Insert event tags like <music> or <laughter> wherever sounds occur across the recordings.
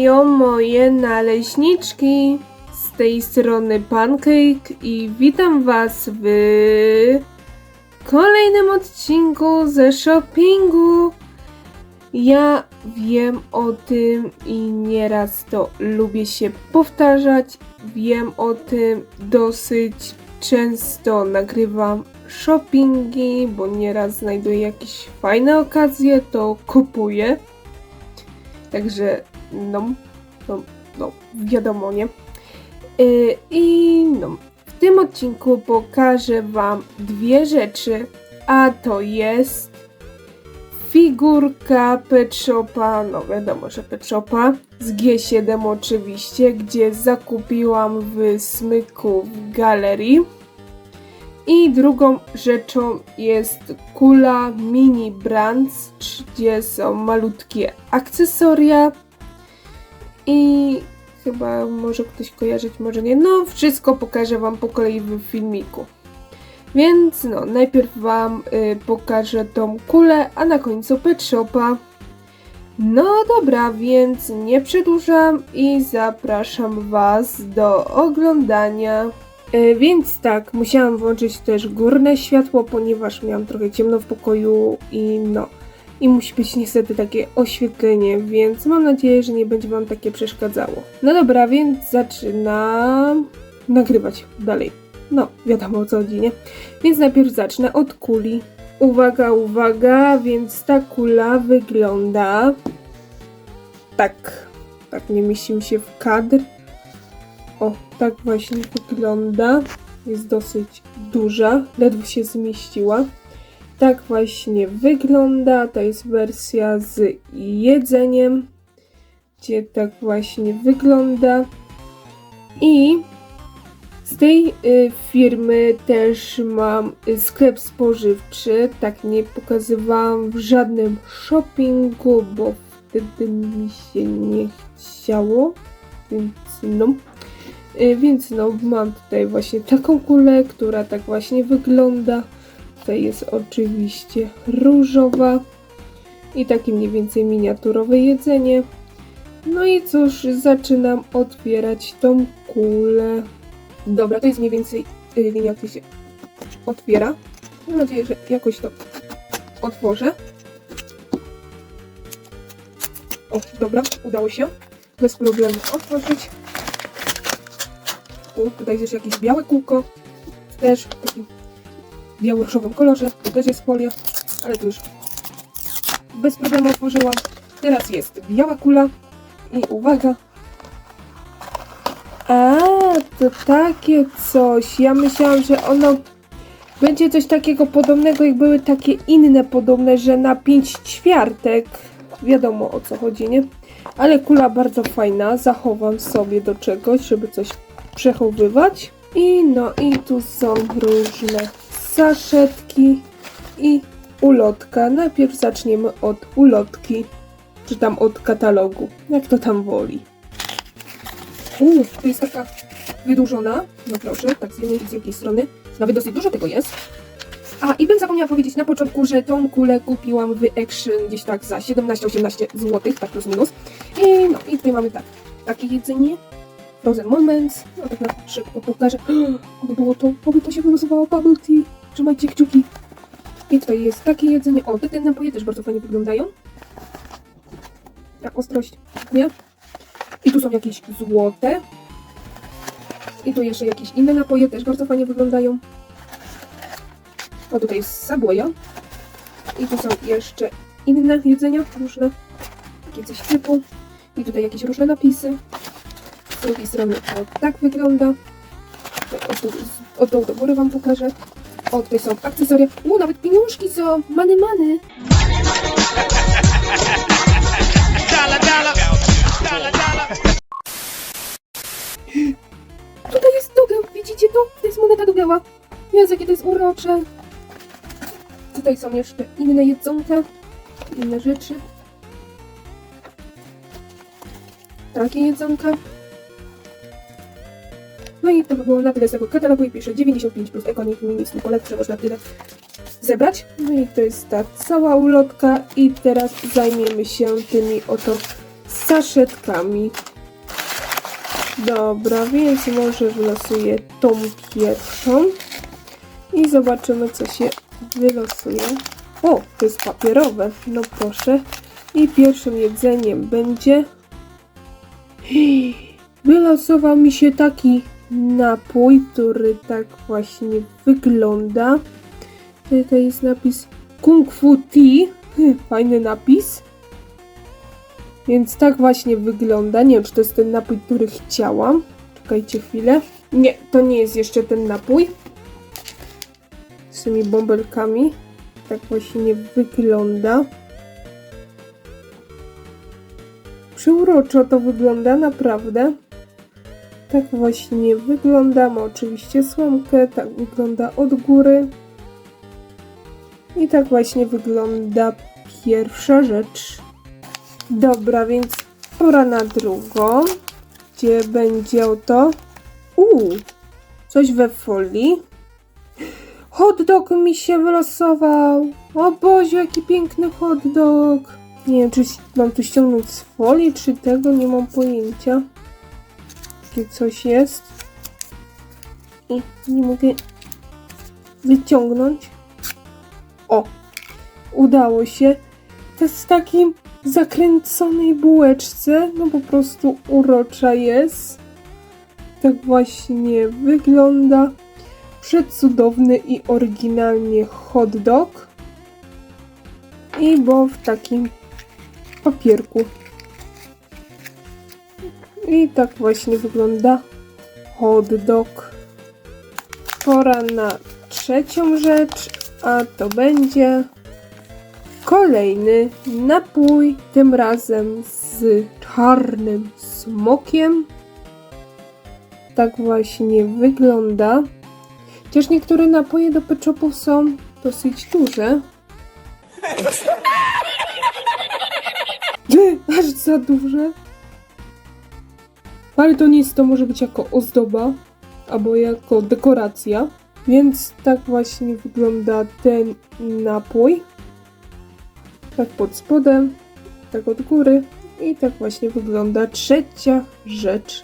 Serio moje naleśniczki. Z tej strony Pancake i witam Was w kolejnym odcinku ze shoppingu. Ja wiem o tym i nieraz to lubię się powtarzać. Wiem o tym dosyć często nagrywam shoppingi, bo nieraz znajduję jakieś fajne okazje, to kupuję. Także no, no, no wiadomo, nie? Yy, I no, w tym odcinku pokażę Wam dwie rzeczy, a to jest figurka Pet Shopa, no wiadomo, że Pet Shopa, z G7 oczywiście, gdzie zakupiłam w smyku w galerii. I drugą rzeczą jest kula mini brands, gdzie są malutkie akcesoria. I chyba może ktoś kojarzyć, może nie. No, wszystko pokażę Wam po kolei w filmiku. Więc no, najpierw Wam y, pokażę tą kulę, a na końcu Pet Shopa. No dobra, więc nie przedłużam i zapraszam Was do oglądania. E, Więc tak, musiałam włączyć też górne światło, ponieważ miałam trochę ciemno w pokoju i no. I musi być niestety takie oświetlenie, więc mam nadzieję, że nie będzie Wam takie przeszkadzało. No dobra, więc zaczynam nagrywać dalej. No, wiadomo o co chodzi, nie? Więc najpierw zacznę od kuli. Uwaga, uwaga, więc ta kula wygląda tak. Tak, nie mieści mi się w kadr. O, tak właśnie wygląda. Jest dosyć duża, ledwo się zmieściła. Tak właśnie wygląda. To jest wersja z jedzeniem, gdzie tak właśnie wygląda. I z tej y, firmy też mam sklep spożywczy. Tak nie pokazywałam w żadnym shoppingu, bo wtedy mi się nie chciało. Więc no. Y, Więc no, mam tutaj właśnie taką kulę, która tak właśnie wygląda. Tutaj jest oczywiście różowa i takie mniej więcej miniaturowe jedzenie. No i cóż, zaczynam otwierać tą kulę. Dobra, to jest mniej więcej y, linia, jak się otwiera. Mam nadzieję, że jakoś to otworzę. O, dobra, udało się. Bez problemu otworzyć. Tu, tutaj jest jeszcze jakieś białe kółko. Też biało-różowym kolorze. Też jest folia, ale tu już bez problemu otworzyłam. Teraz jest biała kula. I uwaga. A, to takie coś. Ja myślałam, że ono będzie coś takiego podobnego, jak były takie inne podobne, że na 5 ćwiartek. Wiadomo o co chodzi, nie? Ale kula bardzo fajna. Zachowam sobie do czegoś, żeby coś przechowywać. I no i tu są różne saszetki i ulotka. Najpierw zaczniemy od ulotki, czy tam od katalogu, jak to tam woli. Uuu, to jest taka wydłużona. No proszę, tak z jednej i z drugiej strony. Nawet dosyć dużo tego jest. A i bym zapomniała powiedzieć na początku, że tą kulę kupiłam w Action gdzieś tak za 17-18 zł, tak plus minus. I no i tutaj mamy tak, takie jedzenie. Frozen Moments. No tak na szybko pokażę. <gasps> Oby było to, oby to się wylosowało Bubble Tea. Trzymajcie kciuki. I tutaj jest takie jedzenie. O, te, te napoje też bardzo fajnie wyglądają. Na ostrość. Nie? I tu są jakieś złote. I tu jeszcze jakieś inne napoje też bardzo fajnie wyglądają. O, tutaj jest Subwaya. I tu są jeszcze inne jedzenia, różne. Takie coś typu. I tutaj jakieś różne napisy. Z drugiej strony o, tak wygląda. Od dołu do góry wam pokażę. O, tutaj są akcesoria. U, nawet pieniążki są. Many, many. Dollar, dollar, dollar, dollar. Tutaj jest dugeł, widzicie to? To jest moneta dugeła. Jezu, jakie to jest urocze. Tutaj są jeszcze inne jedzonka, inne rzeczy. Takie jedzonka. No i to by było na tyle z tego katalogu i pisze 95 plus Economic Mini Snipolet, można tyle zebrać. No i to jest ta cała ulotka i teraz zajmiemy się tymi oto saszetkami. Dobra, więc może wylosuję tą pierwszą i zobaczymy, co się wylosuje. O, to jest papierowe, no proszę. I pierwszym jedzeniem będzie. <gasps> Wylosował mi się taki napój, który tak właśnie wygląda. Tutaj jest napis Kung Fu Tea. Hmm, Fajny napis. Więc tak właśnie wygląda. Nie wiem, czy to jest ten napój, który chciałam. Czekajcie chwilę. Nie, to nie jest jeszcze ten napój. Z tymi bąbelkami. Tak właśnie wygląda. Przyuroczo to wygląda, naprawdę. Tak właśnie wygląda. Ma oczywiście słomkę. Tak wygląda od góry. I tak właśnie wygląda pierwsza rzecz. Dobra, więc pora na drugą, gdzie będzie oto... Uuu, coś we folii. Hot dog mi się wylosował. O Boże, jaki piękny hot dog. Nie wiem, czy mam tu ściągnąć z folii, czy tego, nie mam pojęcia. Takie coś jest. I nie mogę wyciągnąć. O, udało się. To jest w takim zakręconej bułeczce. No po prostu urocza jest. Tak właśnie wygląda. Przecudowny i oryginalnie hot dog. I bo w takim papierku. I tak właśnie wygląda hot dog. Pora na trzecią rzecz, a to będzie kolejny napój, tym razem z czarnym smokiem. Tak właśnie wygląda. Chociaż niektóre napoje do peczopów są dosyć duże. <laughs> <laughs> Aż za duże. Ale to może być jako ozdoba albo jako dekoracja. Więc tak właśnie wygląda ten napój. Tak pod spodem, tak od góry. I tak właśnie wygląda trzecia rzecz.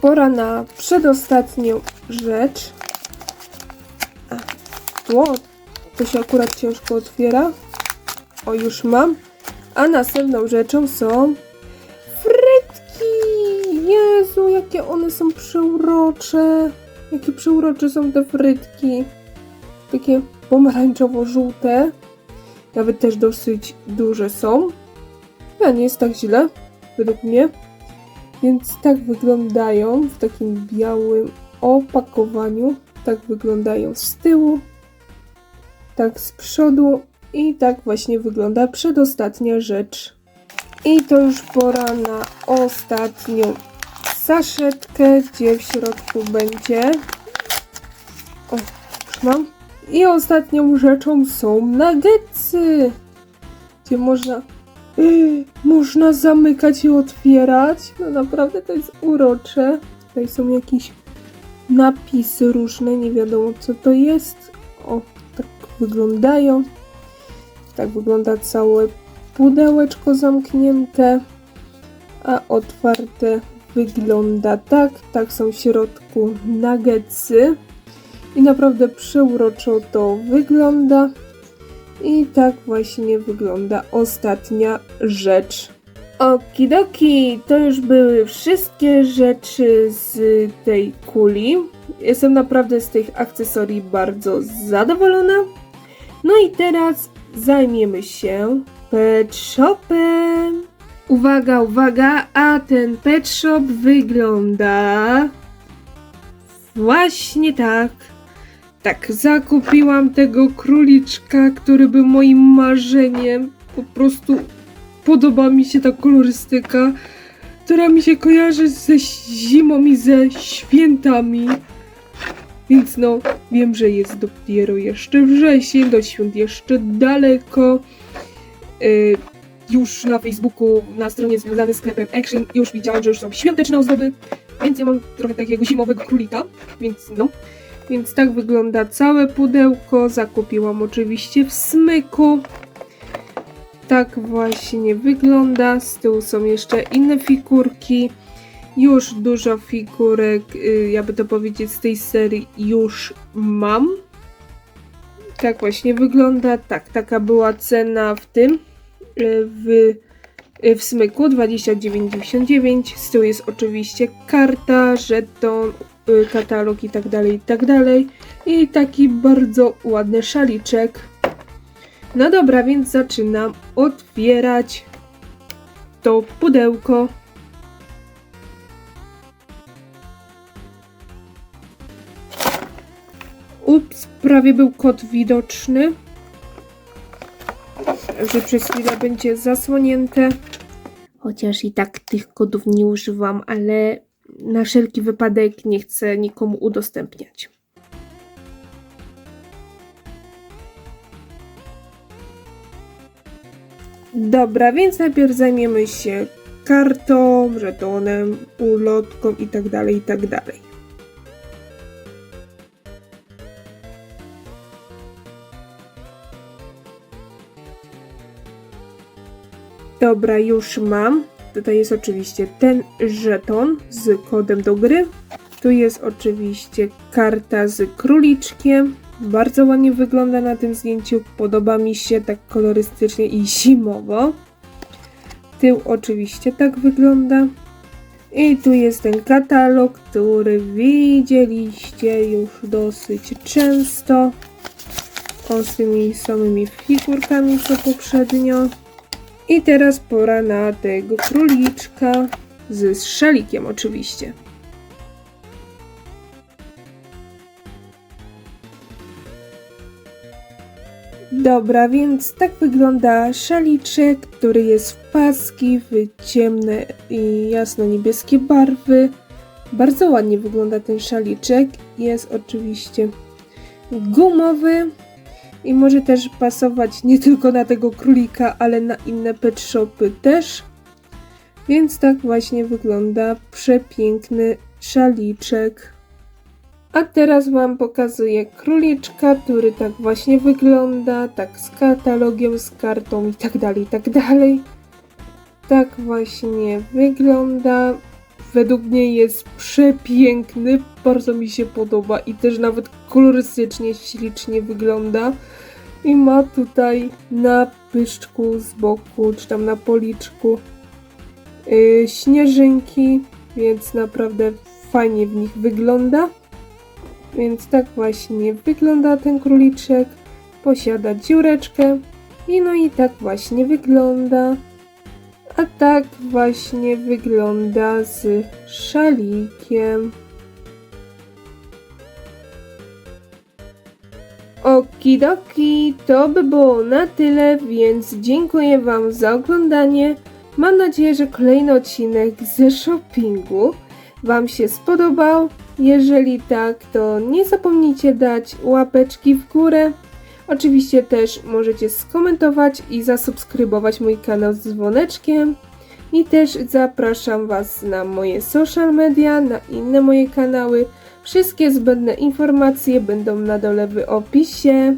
Pora na przedostatnią rzecz. Tło, to się akurat ciężko otwiera. O, już mam. A następną rzeczą są. Jezu, jakie one są przeurocze. Jakie przeurocze są te frytki. Takie pomarańczowo-żółte. Nawet też dosyć duże są. A nie jest tak źle, według mnie. Więc tak wyglądają w takim białym opakowaniu. Tak wyglądają z tyłu, tak z przodu i tak właśnie wygląda przedostatnia rzecz. I to już pora na ostatnią saszetkę, gdzie w środku będzie. O, już mam. I ostatnią rzeczą są nuggetsy, gdzie można Yy, można zamykać i otwierać. No naprawdę to jest urocze. Tutaj są jakieś napisy różne, nie wiadomo co to jest. O, tak wyglądają. Tak wygląda całe pudełeczko zamknięte, a otwarte wygląda tak. Tak są w środku nuggetsy. I naprawdę przeuroczo to wygląda. I tak właśnie wygląda ostatnia rzecz. Okidoki, to już były wszystkie rzeczy z tej kuli. Jestem naprawdę z tych akcesorii bardzo zadowolona. No i teraz zajmiemy się pet shopem. Uwaga, uwaga, a ten pet shop wygląda właśnie tak. Tak, zakupiłam tego króliczka, który był moim marzeniem. Po prostu podoba mi się ta kolorystyka, która mi się kojarzy ze zimą i ze świętami. Więc no, wiem, że jest dopiero jeszcze wrzesień, do świąt jeszcze daleko. Yy, już na Facebooku, na stronie związanej z sklepem Action, już widziałam, że już są świąteczne ozdoby, więc ja mam trochę takiego zimowego królika, więc no. Więc tak wygląda całe pudełko. Zakupiłam oczywiście w smyku. tak właśnie wygląda. Z tyłu są jeszcze inne figurki. Już dużo figurek, y, jakby to powiedzieć, z tej serii już mam. Tak właśnie wygląda. Tak, taka była cena w tym, w, w smyku 29,99. Z tyłu jest oczywiście karta, żeton, y, katalog i tak dalej, i tak dalej. I taki bardzo ładny szaliczek. No dobra, więc zaczynam otwierać to pudełko. Ups, prawie był kod widoczny. Że przez chwilę będzie zasłonięte. Chociaż i tak tych kodów nie używam, ale na wszelki wypadek nie chcę nikomu udostępniać. Dobra, więc najpierw zajmiemy się kartą, żetonem, ulotką i tak Dobra, już mam. Tutaj jest oczywiście ten żeton z kodem do gry. Tu jest oczywiście karta z króliczkiem. Bardzo ładnie wygląda na tym zdjęciu. Podoba mi się tak kolorystycznie i zimowo. Tył oczywiście tak wygląda. I tu jest ten katalog, który widzieliście już dosyć często. O, z tymi samymi figurkami co poprzednio. I teraz pora na tego króliczka z szalikiem oczywiście. Dobra, więc tak wygląda szaliczek, który jest w paski, w ciemne i jasno-niebieskie barwy. Bardzo ładnie wygląda ten szaliczek. Jest oczywiście gumowy i może też pasować nie tylko na tego królika, ale na inne pet shopy też. Więc tak właśnie wygląda przepiękny szaliczek. A teraz Wam pokazuję króliczka, który tak właśnie wygląda, tak z katalogiem, z kartą i tak dalej, i tak dalej. Tak właśnie wygląda. Według mnie jest przepiękny, bardzo mi się podoba i też nawet kolorystycznie ślicznie wygląda. I ma tutaj na pyszczku z boku, czy tam na policzku yy, śnieżynki, więc naprawdę fajnie w nich wygląda. Więc tak właśnie wygląda ten króliczek. Posiada dziureczkę. I no i tak właśnie wygląda. A tak właśnie wygląda z szalikiem. Okidoki, to by było na tyle, więc dziękuję Wam za oglądanie. Mam nadzieję, że kolejny odcinek ze shoppingu Wam się spodobał. Jeżeli tak, to nie zapomnijcie dać łapeczki w górę. Oczywiście też możecie skomentować i zasubskrybować mój kanał z dzwoneczkiem. I też zapraszam Was na moje social media, na inne moje kanały. Wszystkie zbędne informacje będą na dole w opisie.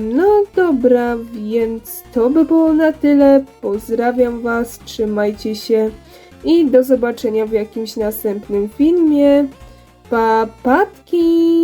No dobra, więc to by było na tyle. Pozdrawiam Was, trzymajcie się i do zobaczenia w jakimś następnym filmie. Pa, patki!